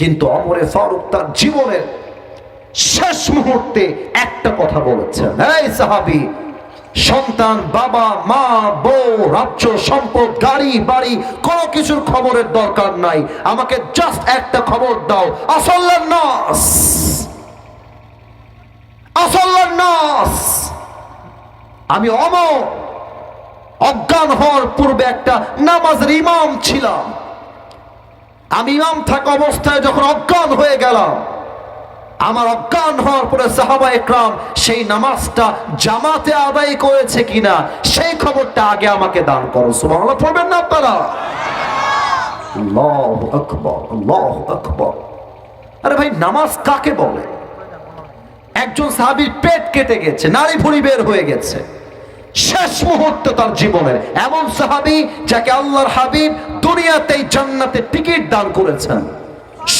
কিন্তু অমরে ফারুক তার জীবনের শেষ মুহূর্তে একটা কথা বলেছেন। এই সাহাবি, সন্তান, বাবা, মা, বউ, রাজ্য, সম্পদ, গাড়ি, বাড়ি, কোনো কিছুর খবরের দরকার নাই। আমাকে জাস্ট একটা খবর দাও। আসল্লার নাস। আসল্লার নাস। আমি অমর, অজ্ঞান হওয়ার পূর্বে একটা নামাজের ইমাম ছিলাম। আমি ইমাম থাকা অবস্থায় যখন অজ্ঞান হয়ে গেলাম, আমার অজ্ঞান হওয়ার পরে সাহাবা একরাম সেই নামাজটা জামাতে আদায় করেছে কিনা, সেই খবরটা আগে আমাকে দান করো। সুবহানাল্লাহ, পড়বেন না আপনারা? আল্লাহু আকবার আল্লাহু আকবার। আরে ভাই, নামাজ কাকে বলে? একজন সাহাবীর পেট কেটে গেছে নারী ভুড়ি বের হয়ে গেছে। শেষ মুহূর্ত তার জীবনের। এমন সাহাবি যাকে আল্লাহর হাবিব দুনিয়াতেই জান্নাতে টিকিট দান করেছেন।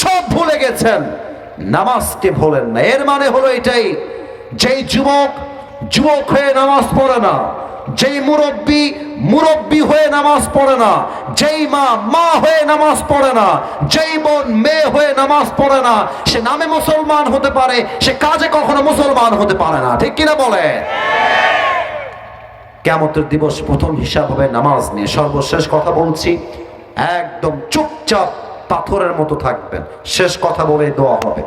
সব ভুলে গেছেন। নামাজকে ভোলেন না। এর মানে হলো এটাই, যেই যুবক যুবক হয়ে নামাজ পড়ে না, যেই মুরব্বী মুরব্বী হয়ে নামাজ পড়ে না, যেই মা মা হয়ে নামাজ পড়ে না, যেই বোন, মেয়ে হয়ে নামাজ পড়ে না, সে নামে মুসলমান হতে পারে, সে কাজে কখনো মুসলমান হতে পারে না। ঠিক কিনা বলে কেমতের দিবস প্রথম হিসাব হবে নামাজ নিয়ে। সর্বশেষ কথা বলছি, একদম চুপচাপ পাথরের মতো থাকবেন। শেষ কথা বলে দোয়া হবে।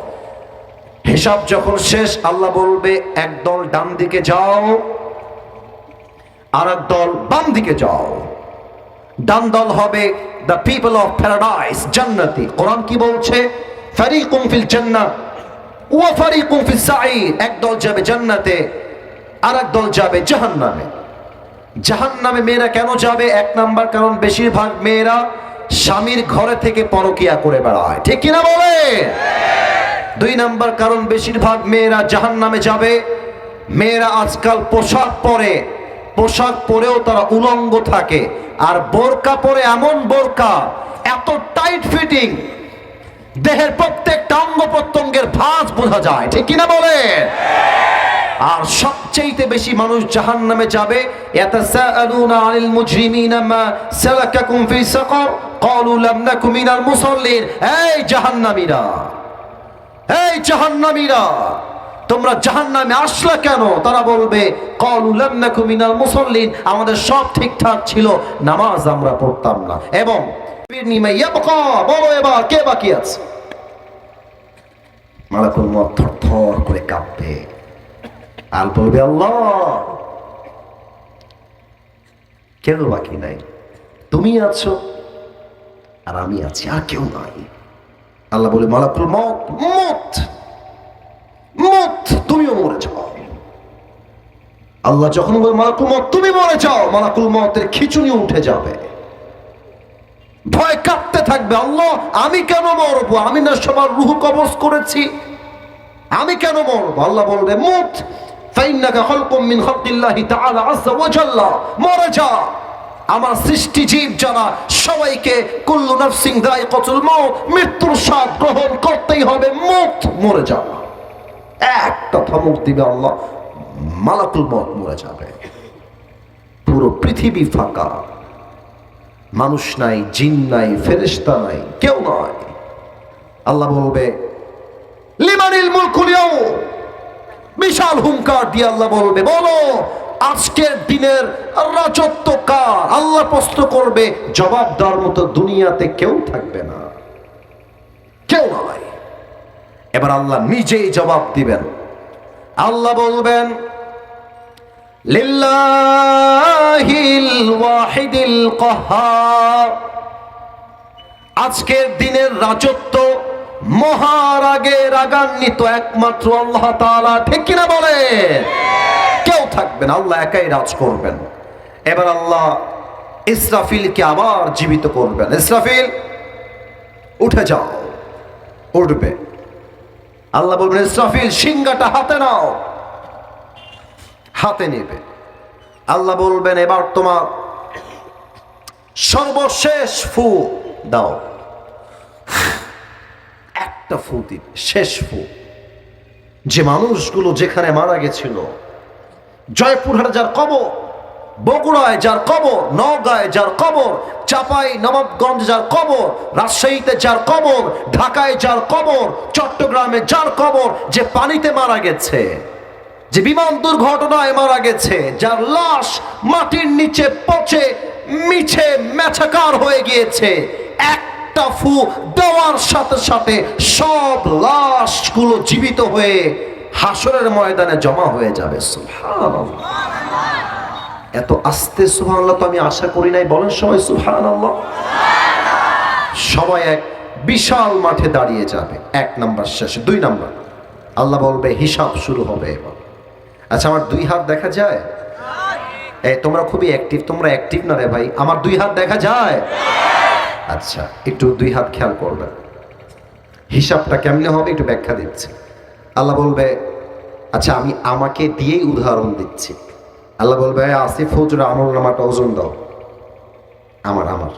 হিসাব যখন শেষ, আল্লাহ বলবে একদল ডান দিকে যাও আর দল বাম দিকে যাও। ডান দল হবে দ্য পিপল অফ প্যারাডাইস জান্নাতি। কোরআন কি বলছে? ফারিকুম ফিল জান্নাহ ওয়া ফারিকুম ফিস সাঈর এক দল যাবে জান্নাতে আর এক দল যাবে জাহান্নামে। জাহান নামে মেয়েরা কেন যাবে? এক নাম্বার কারণ বেশিরভাগ মেয়েরা স্বামীর ঘরে থেকে পরকিয়া করে বেড়ায়। ঠিক কিনা বলে দুই নাম্বার কারণ বেশিরভাগ মেয়েরা জাহান নামে যাবে। মেয়েরা আজকাল পোশাক পরে। পোশাক পরেও তারা উলঙ্গ থাকে। আর বোরকা পরে এমন বোরকা, এত টাইট ফিটিং দেহের প্রত্যেকটা অঙ্গ প্রত্যঙ্গের ভাঁজ বোঝা যায়। ঠিক কিনা বলে আর সবচেয়ে বেশি মানুষ জাহান নামে যাবে এই এই জাহান্নামীরা, তোমরা জাহান্নামে আসলা কেন? তারা বলবে মুসাল্লিন, আমাদের সব ঠিকঠাক ছিল, নামাজ আমরা পড়তাম না। এবং নিমে বলো এবার কে বাকি আছে? মালাকুল মত থর করে কাঁপবে। আল্লাহ। বাকি নাই। তুমি আছো আর আমি আছি, আর কেউ নাই। আল্লাহ বলে, মালাকুল মত মত মত তুমিও মরে যাও। আল্লাহ যখন বলে, মালাকুল মত তুমি মরে যাও, মালাকুল মতের খিচুনি উঠে যাবে। ভয় কাঁপতে থাকবে, আল্লাহ, আমি কেন মরবো? আমি না সবার রুহ কবজ করেছি। আমি কেন মরবো? আল্লাহ বলবে মুত ফাইন্নাকা খালকুম মিন খালকিল্লাহি তাআলা আযজা ওয়া জাল্লা। মরে যা। আমার সৃষ্টি জীব যারা, সবাইকে কুল্লু নাফসিং দায়িকাতুল মাউত, মৃত্যুর স্বাদ গ্রহণ করতেই হবে, মুত মরে যা। একটা ধমক দিবে আল্লাহ, মালাকুল মত মরে যাবে। পুরো পৃথিবী ফাঁকা। মানুষ নাই, জিন নাই, ফেরেশতা নাই, কেউ নয় আল্লাহ বলবে, লিমানিল মুলকুল ইয়াউম। বিশাল হুঙ্কার দিয়ে আল্লাহ বলবে, বলো, আজকের দিনের রাজত্ব কার আল্লাহ প্রশ্ন করবে, জবাব দেওয়ার মতো দুনিয়াতে কেউ থাকবে না। কেউ নয় এবার আল্লাহ নিজেই জবাব দিবেন। আল্লাহ বলবেন আজকের দিনের রাজত্ব মহারাগে রাগান্বিত একমাত্র আল্লাহ তাআলা, ঠিক কিনা বলে? কেউ থাকবেন আল্লাহ একাই রাজ করবেন। এবার আল্লাহ ইসরাফিলকে আবার জীবিত করবেন। ইসরাফিল, উঠে যাও, উঠবে। আল্লাহ বলবেন, ইসরাফিল, সিংহাটা হাতে নাও, হাতে নেবে। আল্লাহ বলবেন, এবার তোমার সর্বশেষ ফু দাও। একটা ফু দিবে শেষ ফু। যে মানুষগুলো যেখানে মারা গেছিল, জয়পুরহাট যার কবর, বগুড়ায় যার কবর, নওগাঁয় যার কবর, চাপাই, নবাবগঞ্জ যার কবর, রাজশাহীতে যার কবর, ঢাকায় যার কবর, চট্টগ্রামে যার কবর, যে পানিতে মারা গেছে, যে বিমান দুর্ঘটনায় মারা গেছে, যার লাশ মাটির নিচে পচে, মিছে মেছাকার হয়ে গিয়েছে একটা ফু দেওয়ার সাথে সাথে সব লাশগুলো জীবিত হয়ে হাসরের ময়দানে জমা হয়ে যাবে। এত আস্তে সুবহানাল্লাহ তো আমি আশা করি নাই। বলেন সবাই সুবহানাল্লাহ। সবাই এক বিশাল মাঠে দাঁড়িয়ে যাবে। এক নাম্বার শেষে। দুই নাম্বার। আল্লাহ বলবে, হিসাব শুরু হবে এবার। আচ্ছা আমার দুই হাত দেখা যায়? এই, তোমরা খুবই অ্যাক্টিভ তোমরা অ্যাক্টিভ না রে ভাই? আমার দুই হাত দেখা যায়? আচ্ছা একটু দুই হাত খেয়াল করবে। হিসাবটা কেমনে হবে একটু ব্যাখ্যা দিচ্ছি। আল্লাহ বলবে আচ্ছা আমি আমাকে দিয়েই উদাহরণ দিচ্ছি। আল্লাহ বলবে "এই আসিফ, হুজুর আমল নামাটা ওজন দাও। আমার আমার।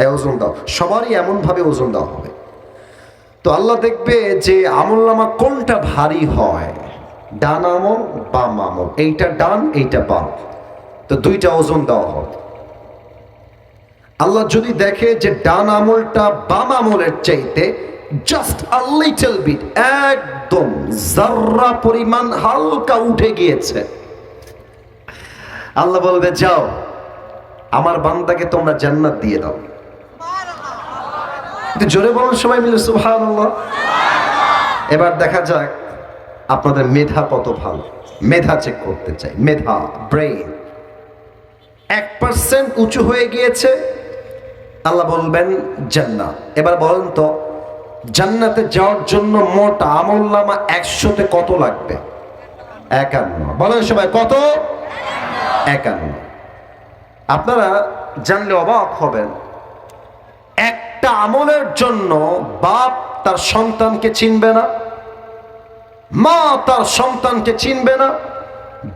এই ওজন দাও। সবারই এমনভাবে ওজন দেওয়া হবে। তো আল্লাহ দেখবে যে আমল নামা কোনটা ভারী হয়? ডান আমল, বাম আমল। এইটা ডান, এইটা বাম। তো দুইটা ওজন দেওয়া হবে। আল্লাহ যদি দেখে যে ডান আমলটা বাম আমলের চাইতে জাস্ট লিটল বিট একদম জাররা পরিমাণ হালকা উঠে গিয়েছে। আল্লাহ বলবে, যাও, আমার বান্দাকে তোমরা জান্নাত দিয়ে দাও। জোরে বলুন সবাই মিলে, সুবহানাল্লাহ। এবার দেখা যাক আপনাদের মেধা কত ভালো। মেধা চেক করতে চাই। মেধা ব্রেইন এক পার্সেন্ট উঁচু হয়ে গিয়েছে। আল্লাহ বলবেন, জান্নাত। এবার বলেন তো, জান্নাতে যাওয়ার জন্য মোট আমল নামা একশোতে কত লাগবে? একান্ন। বলেন সবাই, কত? একান্ন। আপনারা জানলে অবাক হবেন, একটা আমলের জন্য বাপ তার সন্তানকে চিনবে না, মা তার সন্তানকে চিনবে না,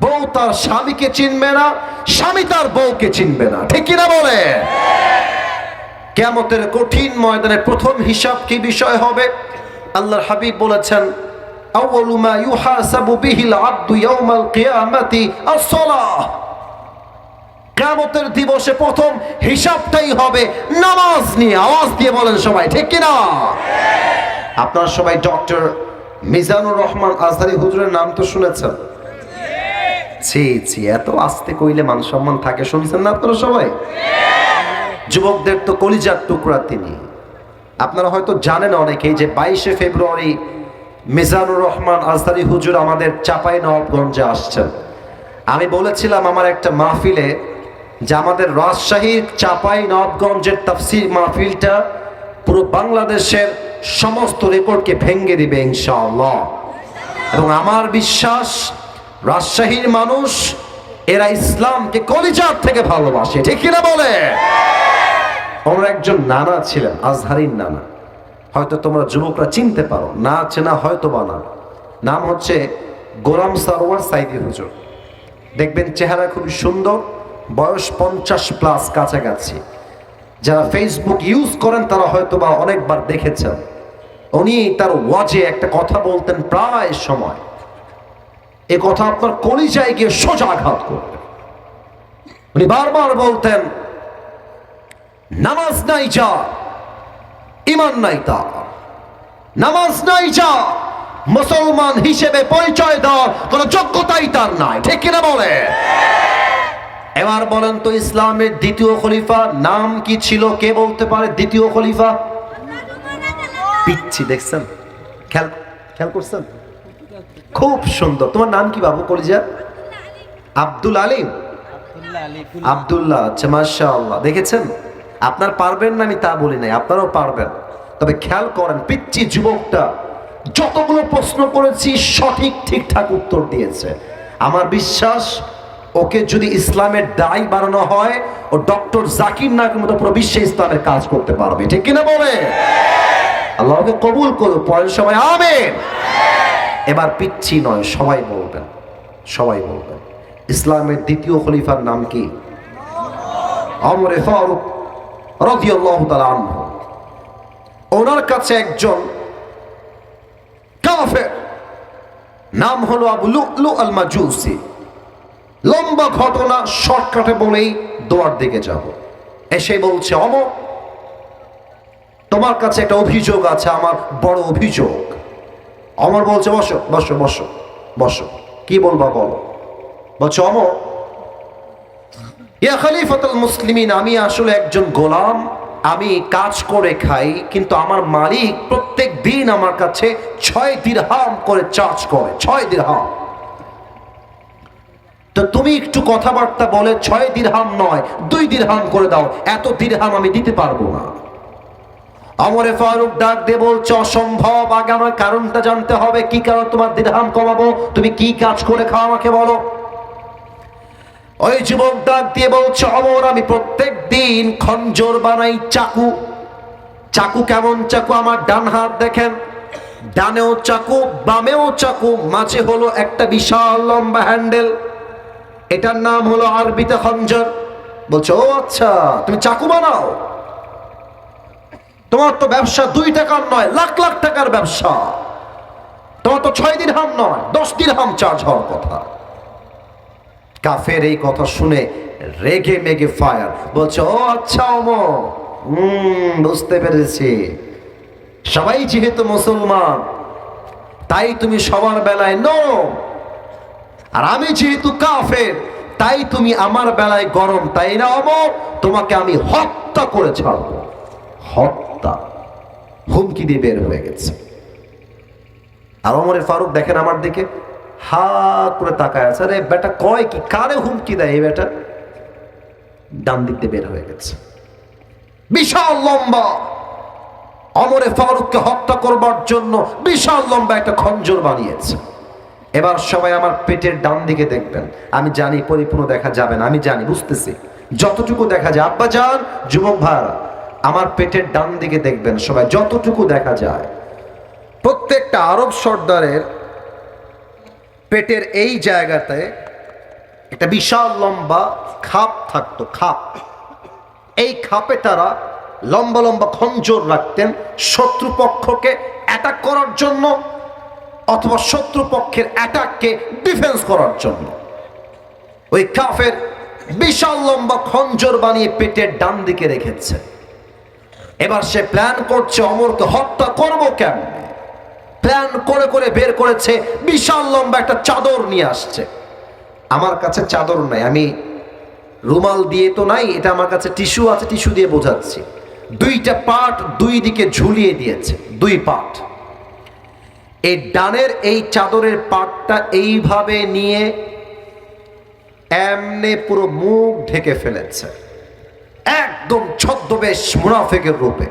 বউ তার স্বামীকে চিনবে না, স্বামী তার বউকে চিনবে না। ঠিক কিনা বলে কেমতের কঠিন ময়দানে প্রথম হিসাব কি বিষয় হবে? আল্লাহর হাবিব বলেছেন কিয়ামতের দিবসে প্রথম হিসাবটাই হবে নামাজ নিয়ে। আওয়াজ দিয়ে বলেন সবাই, ঠিক কিনা? আপনারা সবাই ডক্টর মিজানুর রহমান আজহারি হুজুরের নাম তো শুনেছেন? ছি ছি, এত আস্তে কইলে মান সম্মান থাকে, শুনছেন না আপনারা সবাই? যুবকদের তো কলিজার টুকরা তিনি। আপনারা হয়তো জানেন অনেকেই যে বাইশে ফেব্রুয়ারি মিজানুর রহমান আজদারি হুজুর আমাদের চাপাই নবাবগঞ্জে আসছেন। আমি বলেছিলাম আমার একটা মাহফিলে যে আমাদের রাজশাহীর চাপাই নবাবগঞ্জের তাফসির মাহফিলটা পুরো বাংলাদেশের সমস্ত রেকর্ডকে ভেঙে দিবে ইনশাআল্লাহ। এবং আমার বিশ্বাস রাজশাহীর মানুষ এরা ইসলামকে কলিজার থেকে ভালোবাসে। ঠিক কিনা বলে? ওর একজন নানা ছিলেন আজহারির নানা। হয়তো তোমরা যুবকরা চিনতে পারো, না চেনা হয়তো বা না। নাম হচ্ছে গোলাম সারোয়ার সাইদি হুজুর। দেখবেন চেহারা খুবই সুন্দর, বয়স পঞ্চাশ প্লাস কাছাকাছি। যারা ফেসবুক ইউজ করেন, তারা হয়তো বা অনেকবার দেখেছেন। উনি তার ওয়াজে একটা কথা বলতেন প্রায় সময়। এ কথা আপনার কলিজায় গিয়ে সোজা আঘাত করবে উনি বারবার বলতেন নামাজ নাই যা ইমান নাই তা। নামাজ নাই যা, মুসলমান হিসেবে পরিচয় দেওয়ার কোন যোগ্যতাই তার নাই। ঠিক কিনা বলে? এবার বলেন তো ইসলামের দ্বিতীয় খলিফা নাম কি ছিল? কে বলতে পারে দ্বিতীয় খলিফা? পিচ্ছি, দেখছেন? খেয়াল খেয়াল করছেন? খুব সুন্দর। তোমার নাম কি বাবু কলিজা? আব্দুল আলিম। আব্দুল্লাহ আচ্ছা আল্লাহ দেখেছেন? আপনার পারবেন না, আমি তা বলি নাই, আপনারাও পারবেন। তবে খেয়াল করেন পিচ্ছি যুবকটা, যতগুলো প্রশ্ন করেছি, সঠিক, ঠিকঠাক উত্তর দিয়েছে। আমার বিশ্বাস, ওকে যদি ইসলামের দায় বানানো হয়, ও ডক্টর জাকির নাকের মতো পুরো বিশ্বে ইসলামের কাজ করতে পারবে। ঠিক কিনা বলে? আল্লাহ ওকে কবুল করুক, পরের সময় আমেন। এবার পিচ্ছি নয়, সবাই বলবেন সবাই বলবেন। ইসলামের দ্বিতীয় খলিফার নাম কি? অমরে ফারুক। ওনার কাছে একজন কাফের, নাম হলো আবু লুলু আল মাজুসি লম্বা ঘটনা, শর্টকাটে বলেই দোয়ার দিকে যাব। এসে বলছে অম তোমার কাছে একটা অভিযোগ আছে, আমার বড় অভিযোগ। অমর বলছে, বসো বসো বসো বসো। কি বলবা বলো? বলছে, অমর ইয়া খলিফাতুল মুসলিমিন, আমি আসলে একজন গোলাম, আমি কাজ করে খাই, কিন্তু আমার মালিক প্রত্যেক দিন আমার কাছে ছয় দিরহাম করে চার্জ করে, ছয় দিরহাম। তো তুমি একটু কথাবার্তা বলে, ছয় দিরহাম নয়, দুই দিরহাম করে দাও, এত দিরহাম আমি দিতে পারব না। আমরে ফারুক ডাক দিয়ে বলছে, অসম্ভব আগে আমার কারণটা জানতে হবে, কি কারণ তোমার দিরহাম কমাবো? তুমি কি কাজ করে খাও আমাকে বলো। ওই যুবক ডাক দিয়ে বলছে, অমর, আমি প্রত্যেক দিন খঞ্জর বানাই চাকু। চাকু কেমন চাকু? আমার ডান হাত দেখেন। ডানেও চাকু, বামেও চাকু, মাঝে হলো একটা বিশাল লম্বা হ্যান্ডেল। এটার নাম হলো আরবিতে খঞ্জর। বলছে, ও আচ্ছা তুমি চাকু বানাও? তোমার তো ব্যবসা দুই টাকার নয়, লাখ লাখ টাকার ব্যবসা। তোমার তো ছয় দিন হাম নয়, দশ দিন হাম চার্জ হওয়ার কথা। কাফের এই কথা শুনে রেগে মেগে ফায়ার। বলছে, ও আচ্ছা অমো হুম, বুঝতে পেরেছি। সবাই যেহেতু মুসলমান, তাই তুমি সবার বেলায় নো। আর আমি যেহেতু কাফের, তাই তুমি আমার বেলায় গরম, তাই না অমো তোমাকে আমি হত্যা করে ছাড়বো। হত্যা। হুমকি দিয়ে বের হয়ে গেছে। আর অমরের ফারুক দেখেন আমার দিকে। হা করে তাকায় আছে, আরে বেটা কয় কি, কারে হুমকি দেয় এই বেটা ডান দিক বের হয়ে গেছে। বিশাল লম্বা। অমরে ফারুককে হত্যা করবার জন্য বিশাল লম্বা একটা খঞ্জর বানিয়েছে। এবার সবাই আমার পেটের ডান দিকে দেখবেন। আমি জানি পরিপূর্ণ দেখা যাবে না, আমি জানি, বুঝতেছি। যতটুকু দেখা যায়, আব্বা যান, যুবক ভাইরা, আমার পেটের ডান দিকে দেখবেন সবাই, যতটুকু দেখা যায়। প্রত্যেকটা আরব সর্দারের পেটের এই জায়গাতে একটা বিশাল লম্বা খাপ থাকতো, খাপ। এই খাপে তারা লম্বা লম্বা খঞ্জর রাখতেন শত্রুপক্ষকে অ্যাটাক করার জন্য অথবা শত্রুপক্ষের অ্যাটাককে ডিফেন্স করার জন্য। ওই কাফের বিশাল লম্বা খঞ্জর বানিয়ে পেটের ডান দিকে রেখেছে। এবার সে প্ল্যান করছে, অমরকে হত্যা করব কেন প্ল্যান করে করে বের করেছে, বিশাল লম্বা একটা চাদর নিয়ে আসছে। আমার কাছে চাদর নাই, আমি রুমাল দিয়ে তো নাই, এটা আমার কাছে টিস্যু আছে, টিস্যু দিয়ে বোঝাচ্ছি। দুইটা পাট দুই দিকে ঝুলিয়ে দিয়েছে, দুই পাট এই ডানের এই চাদরের পাটটা এইভাবে নিয়ে এমনে পুরো মুখ ঢেকে ফেলেছে। একদম ছদ্মবেশ মুনাফেকের রূপে।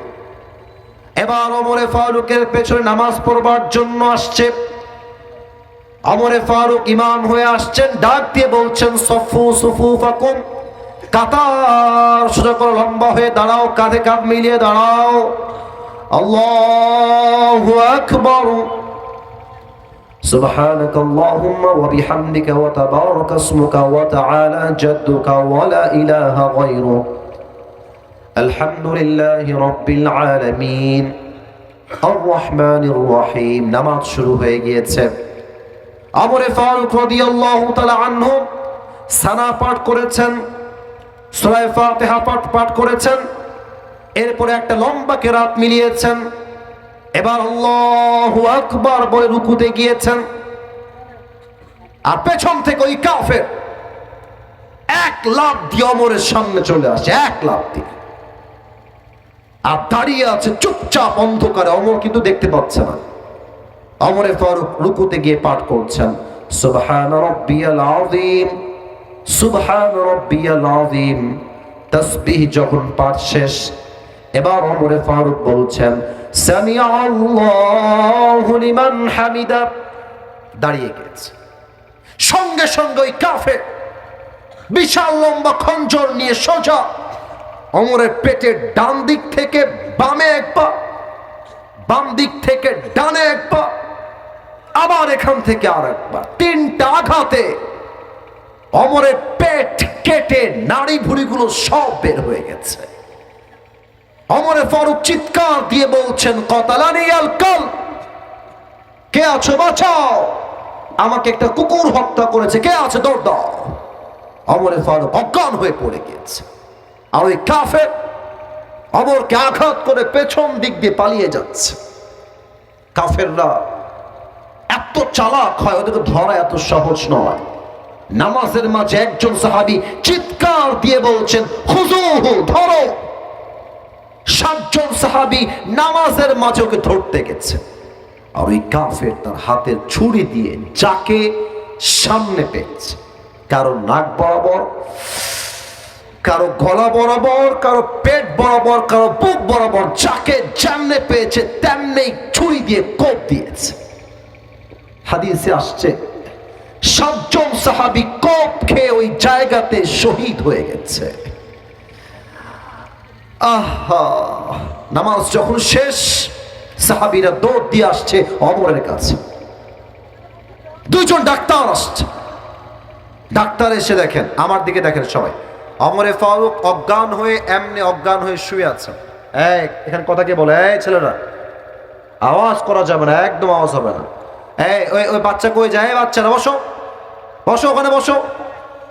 এবার অমরে ফারুকের পেছনে নামাজ পড়বার জন্য আসছে অমরে ফারুক ইমাম হয়ে আসছেন ডাক দিয়ে বলছেন সফু সুফু ফাকুম কাতার সোজা করে লম্বা হয়ে দাঁড়াও কাঁধে কাঁধ মিলিয়ে দাঁড়াও আল্লাহু আকবার سبحانك اللهم وبحمدك وتبارك اسمك وتعالى جدك ولا إله غيرك আলহামদুলিল্লাহ রব্বিল আলামিন। আর রহমানির রহিম নামাজ শুরু হয়ে গিয়েছে। আমরে ফারুক রাদিয়াল্লাহু তাআলা আনহু সানা পাঠ করেছেন, সূরা ফাতিহা পাঠ পাঠ করেছেন, এরপরে একটা লম্বা কেরাত মিলিয়েছেন, এবার আল্লাহু আকবার বলে রুকুতে গিয়েছেন। আর পেছন থেকে ওই কাফের এক লাফ দিয়ে অমরের সামনে চলে আসে, এক লাফ দিয়ে। আর দাঁড়িয়ে আছে চুপচাপ অন্ধকারে। অমর কিন্তু দেখতে পাচ্ছে না। অমরে ফারুক রুকুতে গিয়ে পাঠ করছেন, সুবহান রব্বিয়াল আযীম, সুবহান রব্বিয়াল আযীম, তাসবিহ যখন পাঠ শেষ, এবার অমরে ফারুক বলছেন সামিয়া আল্লাহু লিমান হামিদা। দাঁড়িয়ে গেছে। সঙ্গে সঙ্গে ওই কাফের বিশাল লম্বা খঞ্জর নিয়ে সোজা অমরের পেটের ডান দিক থেকে বামে এক পা, বাম দিক থেকে ডানে এক পা, আবার এখান থেকে আর একবার তিনটা আঘাতে অমরের পেট কেটে নাড়ি ভুড়িগুলো সব বের হয়ে গেছে। অমরে ফারুক চিৎকার দিয়ে বলছেন, কতালানি আল কে আছো বাঁচাও? আমাকে একটা কুকুর হত্যা করেছে, কে আছে দৌড় দাও অমরে ফারুক অজ্ঞান হয়ে পড়ে গিয়েছে। আর ওই কাফের অমরকে আঘাত করে পেছন দিক দিয়ে পালিয়ে যাচ্ছে। কাফেররা এত চালাক হয়, ওদেরকে ধরা এত সহজ নয়। নামাজের মাঝে একজন সাহাবি চিৎকার দিয়ে বলছেন হুজুহু ধরো। সাতজন সাহাবি নামাজের মাঝে ওকে ধরতে গেছে। আর ওই কাফের তার হাতের ছুরি দিয়ে যাকে সামনে পেয়েছে, কারণ নাক বরাবর কারও গলা বরাবর, কারও পেট বরাবর, কারও বুক বরাবর, যাকে জানলে পেয়েছে তেমনি ছুরি দিয়ে কোপ দিয়েছে। হাদিসে আসছে, সাতজন সাহাবি কোপ খেয়ে ওই জায়গাতে শহীদ হয়ে গেছে। আহা, নামাজ যখন শেষ, সাহাবিরা দৌড় দিয়ে আসছে অমরের কাছে। দুজন ডাক্তার আসছে। ডাক্তার এসে দেখেন, আমার দিকে দেখেন সবাই। অমরে ফারুক অজ্ঞান হয়ে এমনি অজ্ঞান হয়ে শুয়ে আছে। এই, এখানে কথা কে বলে? এই ছেলেরা, আওয়াজ করা যাবে না, একদম আওয়াজ হবে না। এই, ওই ওই বাচ্চা কই যায়? বাচ্চারা, বসো। বসো ওখানে, বসো।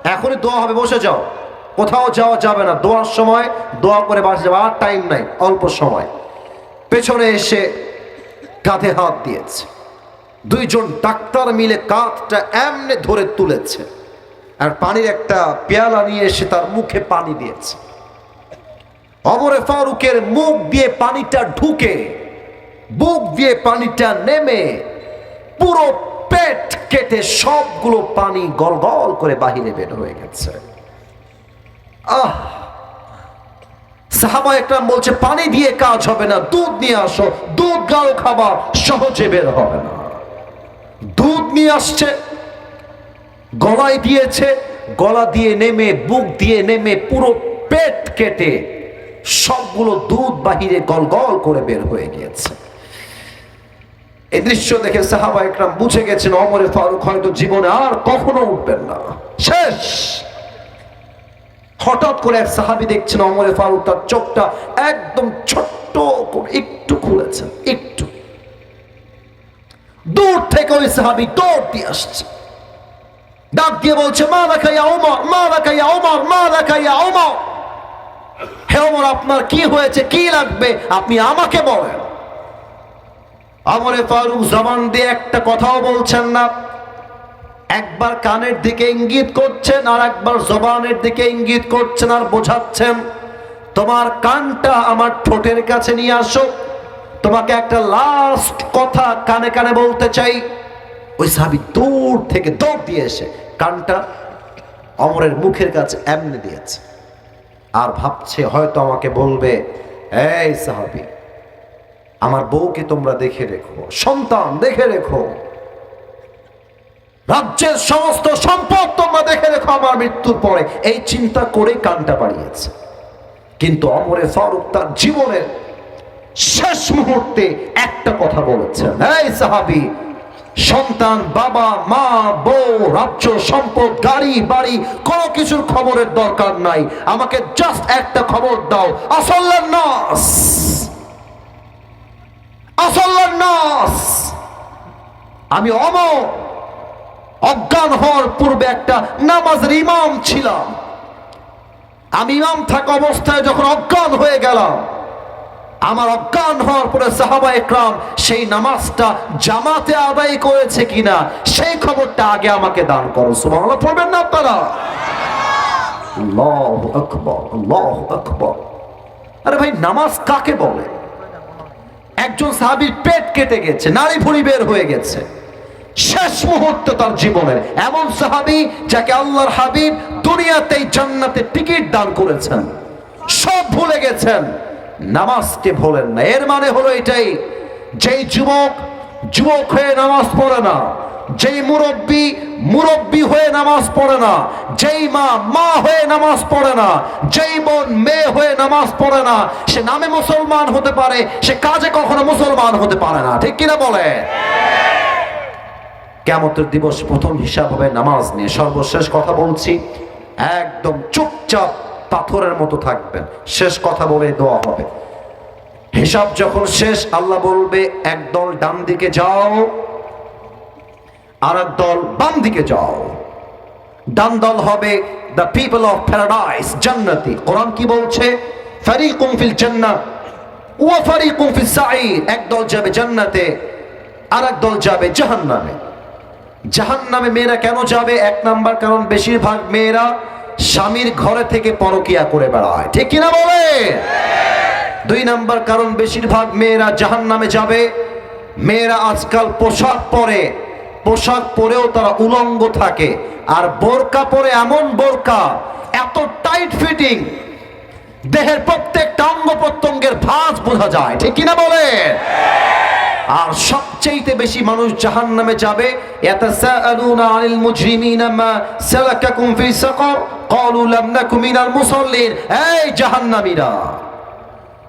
এখনই দোয়া হবে, বসে যাও। কোথাও যাওয়া যাবে না। দোয়ার সময় দোয়া করে বাসে যাবে, আর টাইম নাই, অল্প সময়। পেছনে এসে কাঁধে হাত দিয়েছে। দুইজন ডাক্তার মিলে কাঁধটা এমনি ধরে তুলেছে। আর পানির একটা পেয়ালা নিয়ে এসে তার মুখে পানি দিয়েছে। অমরে ফারুকের মুখ দিয়ে পানিটা ঢুকে, বুক দিয়ে পানিটা নেমে, পুরো পেট কেটে সবগুলো পানি গল গল করে বাহিরে বের হয়ে গেছে। আহ! সাহাবা একরাম বলছে, পানি দিয়ে কাজ হবে না, দুধ নিয়ে আসো, দুধ গাও খাবার, সহজে বের হবে না। দুধ নিয়ে আসছে গলায় দিয়েছে, গলা দিয়ে নেমে, বুক দিয়ে নেমে, পুরো পেট কেটে সবগুলো দুধ বাহিরে গল গল করে বের হয়ে গিয়েছে। এই দৃশ্য দেখে সাহাবা একরাম বুঝে গেছেন, অমরে ফারুক হয়তো জীবনে আর কখনো উঠবেন না। শেষ! হঠাৎ করে এক সাহাবি দেখছেন, অমরে ফারুক তার চোখটা একদম ছোট্ট করে একটু খুলেছেন একটু। দূর থেকে ওই সাহাবি দৌড় দিয়ে আসছে। ডাক দিয়ে বলছে, মা রাখাইয়া ওমর, মা রাখাইয়া ওমর, মা রাখাইয়া ওমর। হে ওমর, আপনার কি হয়েছে? কি লাগবে? আপনি আমাকে বলেন। আমরে ফারুক জবান দিয়ে একটা কথাও বলছেন না। একবার কানের দিকে ইঙ্গিত করছেন আর একবার জবানের দিকে ইঙ্গিত করছেন আর বোঝাচ্ছেন, তোমার কানটা আমার ঠোঁটের কাছে নিয়ে আসো। তোমাকে একটা লাস্ট কথা কানে কানে বলতে চাই। ওই সাহাবি দূর থেকে দৌড় দিয়ে এসে কানটা অমরের মুখের কাছে এমনি দিয়েছে। আর ভাবছে, হয়তো আমাকে বলবে, এই সাহাবি, আমার বউকে তোমরা দেখে রেখো, সন্তান দেখে রেখো। রাজ্যের সমস্ত সম্পদ তোমরা দেখে রেখো আমার মৃত্যুর পরে। এই চিন্তা করে কানটা বাড়িয়েছে। কিন্তু অমরে ফারুক তার জীবনের শেষ মুহূর্তে একটা কথা বলেছেন, এই সাহাবি সন্তান, বাবা, মা, বউ, রাজ্য, সম্পদ, গাড়ি, বাড়ি, কোনো কিছুর খবরের দরকার নাই। আমাকে জাস্ট একটা খবর দাও। আসল্লার নাস। আসল্লার নাস। আমি অম অজ্ঞান হওয়ার পূর্বে একটা নামাজের ইমাম ছিলাম। আমি ইমাম থাকা অবস্থায় যখন অজ্ঞান হয়ে গেলাম আমার অজ্ঞান হওয়ার পরে সাহাবা একরাম সেই নামাজটা জামাতে আদায় করেছে কিনা, সেই খবরটা আগে আমাকে দান করো। সুবহানাল্লাহ, পড়বেন না আপনারা? আল্লাহু আকবার আল্লাহু আকবার। আরে ভাই, নামাজ কাকে বলে? একজন সাহাবীর পেট কেটে গেছে নারী ভুড়ি বের হয়ে গেছে। শেষ মুহূর্ত তার জীবনের। এমন সাহাবি যাকে আল্লাহর হাবিব দুনিয়াতেই জান্নাতে টিকিট দান করেছেন। সব ভুলে গেছেন। নামাজকে ভোলেন না। এর মানে হলো এটাই, যেই যুবক যুবক হয়ে নামাজ পড়ে না, যেই মুরব্বী মুরব্বী হয়ে নামাজ পড়ে না, যেই মা মা হয়ে নামাজ পড়ে না, যেই বোন, মেয়ে হয়ে নামাজ পড়ে না, সে নামে মুসলমান হতে পারে, সে কাজে কখনো মুসলমান হতে পারে না। ঠিক কিনা বলে? কেমতের দিবস প্রথম হিসাব হবে নামাজ নিয়ে। সর্বশেষ কথা বলছি, একদম চুপচাপ পাথরের মতো থাকবেন। শেষ কথা বলে দেওয়া হবে। হিসাব যখন শেষ, আল্লাহ বলবে একদল ডান দিকে যাও আর দল বাম দিকে যাও। ডান দল হবে দ্য পিপল অফ প্যারাডাইস জান্নাতি। কোরআন কি বলছে? ফারিকুম ফিল জান্নাহ ওয়া ফারিকুম ফিস সাঈর এক দল যাবে জান্নাতে আর দল যাবে জাহান্নামে। জাহান্নামে মেয়েরা কেন যাবে? এক নাম্বার কারণ, বেশিরভাগ মেয়েরা স্বামীর ঘরে থেকে পরকিয়া করে বেড়ায়। ঠিক কিনা বলে দুই নাম্বার কারণ, বেশিরভাগ মেয়েরা জাহান্নামে যাবে। মেয়েরা আজকাল পোশাক পরে। পোশাক পরেও তারা উলঙ্গ থাকে। আর বোরকা পরে এমন বোরকা, এত টাইট ফিটিং দেহের প্রত্যেকটা অঙ্গ প্রত্যঙ্গের ভাঁজ বোঝা যায়। ঠিক কিনা বলে আর সবচেয়ে বেশি মানুষ জাহান নামে যাবে এই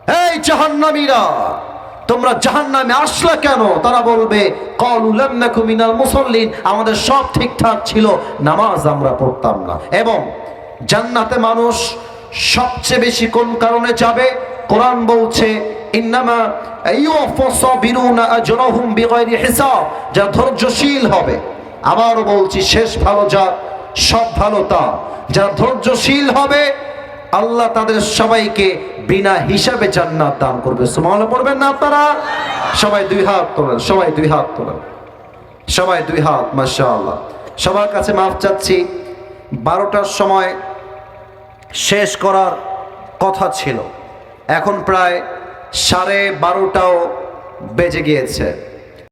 এই তোমরা জাহান্নামে আসলা কেন? তারা বলবে মুসাল্লিন। আমাদের সব ঠিকঠাক ছিল, নামাজ আমরা পড়তাম না। এবং জান্নাতে মানুষ সবচেয়ে বেশি কোন কারণে যাবে? কোরআন বলছে ইন্নামা ইউফাসাবিরুনা আজরাহুম বিগাইরি হিসাব, যা ধৈর্যশীল হবে। আবারও বলছি, শেষ ভালো যা, সব ভালো তা। যারা ধৈর্যশীল হবে, আল্লাহ তাদের সবাইকে বিনা হিসাবে জান্নাত দান করবে। সুবহানাল্লাহ পড়বেন না আপনারা? সবাই দুই হাত তোলেন, সবাই দুই হাত তোলেন। সবাই দুই হাত, মাশাআল্লাহ। সবার কাছে মাফ চাচ্ছি। বারোটার সময় শেষ করার কথা ছিল। এখন প্রায় সাড়ে বারোটাও বেজে গিয়েছে।